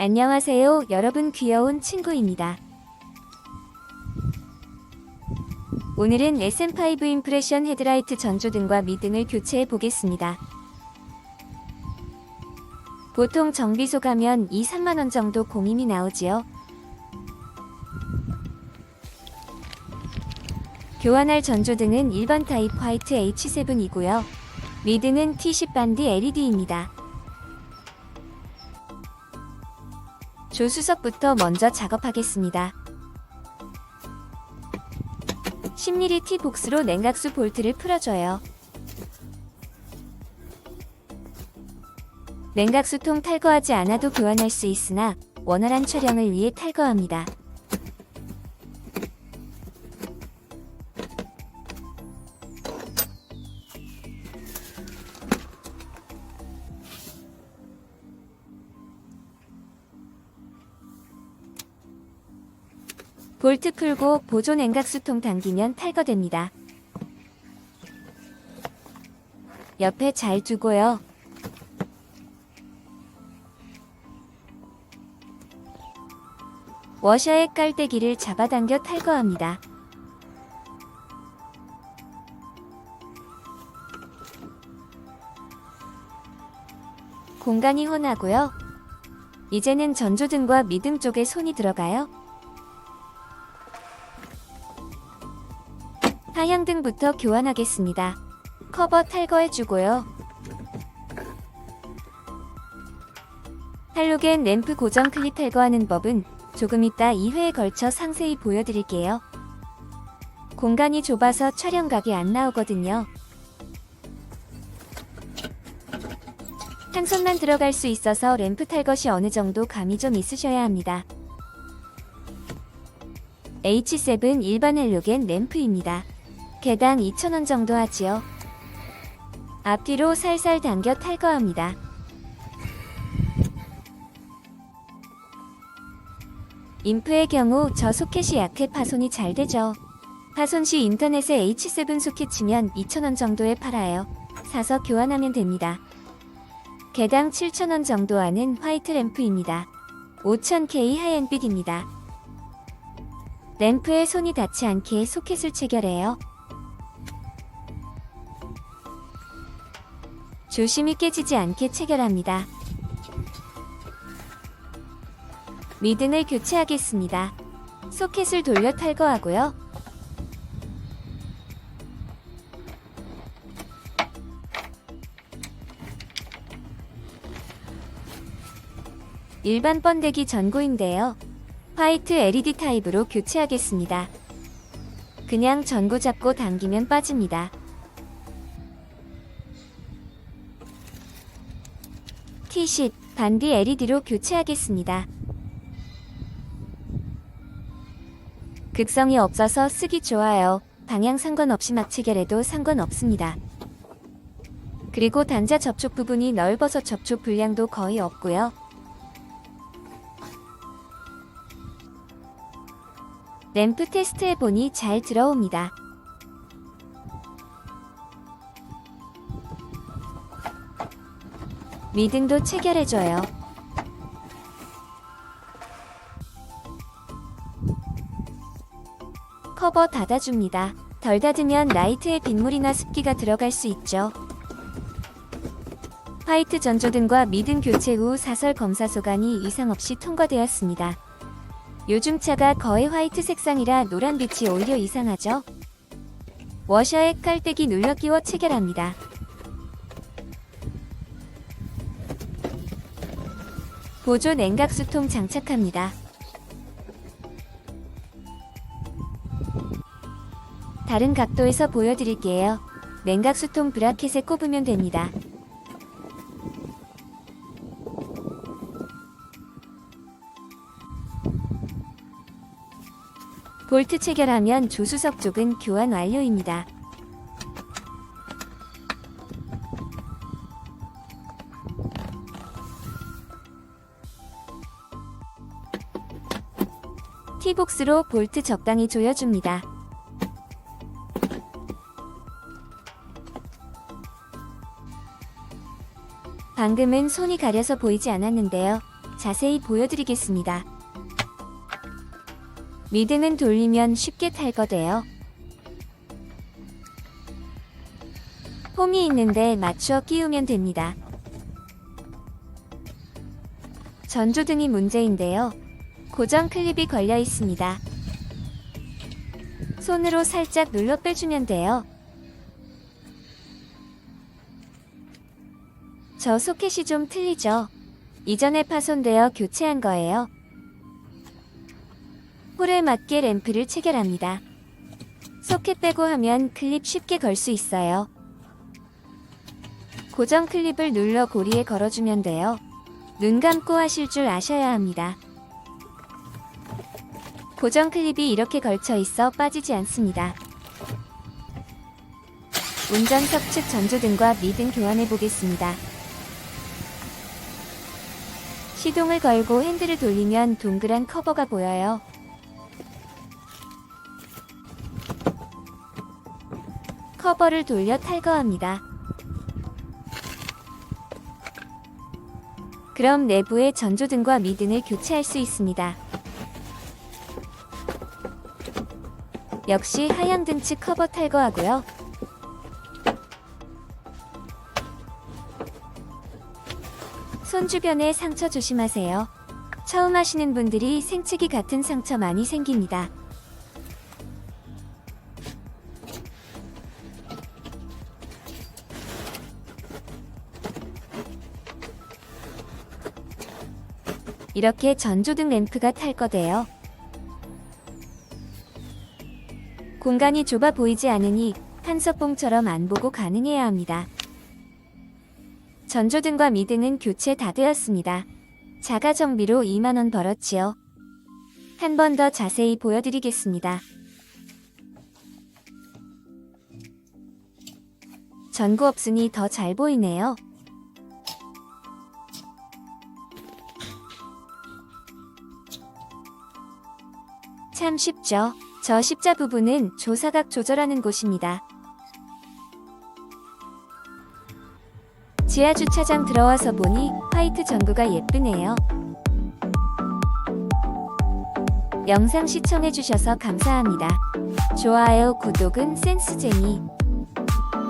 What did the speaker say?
안녕하세요, 여러분 귀여운 친구입니다. 오늘은 SM5 임프레션 헤드라이트 전조등과 미등을 교체해 보겠습니다. 보통 정비소 가면 2, 3만원 정도 공임이 나오지요. 교환할 전조등은 일반 타입 화이트 H7이고요. 미등은 T10 반디 LED입니다. 조수석부터 먼저 작업하겠습니다. 10mm T복스로 냉각수 볼트를 풀어줘요. 냉각수통 탈거하지 않아도 교환할 수 있으나 원활한 촬영을 위해 탈거합니다. 볼트 풀고 보조 냉각수통 당기면 탈거됩니다. 옆에 잘 두고요. 워셔의 깔때기를 잡아당겨 탈거합니다. 공간이 훤하고요. 이제는 전조등과 미등 쪽에 손이 들어가요. 하향등부터 교환하겠습니다. 커버 탈거해주고요. 할로겐 램프 고정 클립 탈거하는 법은 조금 이따 2회에 걸쳐 상세히 보여드릴게요. 공간이 좁아서 촬영각이 안 나오거든요. 한 손만 들어갈 수 있어서 램프 탈 것이 어느 정도 감이 좀 있으셔야 합니다. H7 일반 헬로겐 램프입니다. 개당 2,000원 정도 하지요. 앞뒤로 살살 당겨 탈거합니다. 인프의 경우 저 소켓이 약해 파손이 잘 되죠. 파손 시 인터넷에 H7 소켓 치면 2,000원 정도에 팔아요. 사서 교환하면 됩니다. 개당 7,000원 정도 하는 화이트 램프입니다. 5000K 하얀빛입니다. 램프에 손이 닿지 않게 소켓을 체결해요. 조심히 깨지지 않게 체결합니다. 미등을 교체하겠습니다. 소켓을 돌려 탈거하고요. 일반 번데기 전구인데요. 화이트 LED 타입으로 교체하겠습니다. 그냥 전구 잡고 당기면 빠집니다. T10 반디 LED로 교체하겠습니다. 극성이 없어서 쓰기 좋아요. 방향 상관없이 막 체결해도 상관없습니다. 그리고 단자 접촉 부분이 넓어서 접촉 불량도 거의 없고요. 램프 테스트 해보니 잘 들어옵니다. 미등도 체결해줘요. 커버 닫아줍니다. 덜 닫으면 라이트에 빗물이나 습기가 들어갈 수 있죠. 화이트 전조등과 미등 교체 후 사설 검사 소관이 이상 없이 통과되었습니다. 요즘 차가 거의 화이트 색상이라 노란 빛이 오히려 이상하죠? 워셔에 깔때기 눌러 끼워 체결합니다. 보조 냉각수통 장착합니다. 다른 각도에서 보여드릴게요. 냉각수통 브라켓에 꼽으면 됩니다. 볼트 체결하면 조수석 쪽은 교환 완료입니다. T복스로 볼트 적당히 조여줍니다. 방금은 손이 가려서 보이지 않았는데요. 자세히 보여드리겠습니다. 미등은 돌리면 쉽게 탈거돼요. 홈이 있는데 맞추어 끼우면 됩니다. 전조등이 문제인데요. 고정 클립이 걸려 있습니다. 손으로 살짝 눌러 빼주면 돼요. 저 소켓이 좀 틀리죠? 이전에 파손되어 교체한 거예요. 홀에 맞게 램프를 체결합니다. 소켓 빼고 하면 클립 쉽게 걸 수 있어요. 고정 클립을 눌러 고리에 걸어주면 돼요. 눈 감고 하실 줄 아셔야 합니다. 고정 클립이 이렇게 걸쳐 있어 빠지지 않습니다. 운전석 측 전조등과 미등 교환해 보겠습니다. 시동을 걸고 핸들을 돌리면 동그란 커버가 보여요. 커버를 돌려 탈거합니다. 그럼 내부의 전조등과 미등을 교체할 수 있습니다. 역시 하향 등치 커버 탈거하고요. 손 주변에 상처 조심하세요. 처음 하시는 분들이 생채기 같은 상처 많이 생깁니다. 이렇게 전조등 램프가 탈거돼요. 공간이 좁아 보이지 않으니 한석봉처럼 안 보고 가능해야 합니다. 전조등과 미등은 교체 다 되었습니다. 자가 정비로 2만원 벌었지요. 한 번 더 자세히 보여드리겠습니다. 전구 없으니 더 잘 보이네요. 참 쉽죠? 저 십자 부분은 조사각 조절하는 곳입니다. 지하 주차장 들어와서 보니 화이트 전구가 예쁘네요. 영상 시청해주셔서 감사합니다. 좋아요, 구독은 센스쟁이.